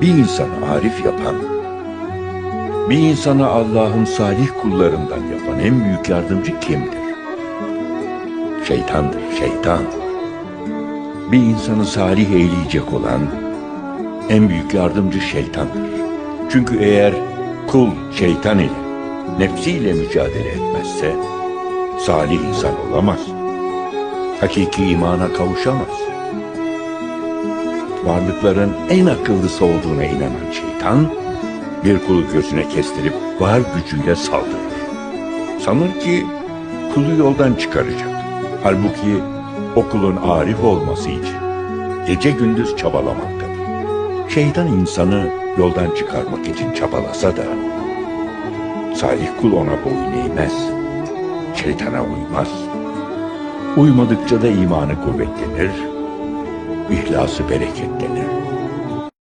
bir insanı arif yapan, bir insanı Allah'ın salih kullarından yapan en büyük yardımcı kimdir? Şeytandır, şeytan. Bir insanı salih eyleyecek olan en büyük yardımcı şeytandır. Çünkü eğer kul şeytan ile, nefsiyle mücadele etmezse, salih insan olamaz. Hakiki imana kavuşamaz. Varlıkların en akıllısı olduğuna inanan şeytan, bir kulu gözüne kestirip var gücüyle saldırır. Sanır ki kulu yoldan çıkaracak. Halbuki o kulun arif olması için gece gündüz çabalamaktadır. Şeytan insanı yoldan çıkarmak için çabalasa da salih kul ona boyun eğmez. Şeytana uymaz. Uymadıkça da imanı kuvvetlenir, ihlası bereketlenir.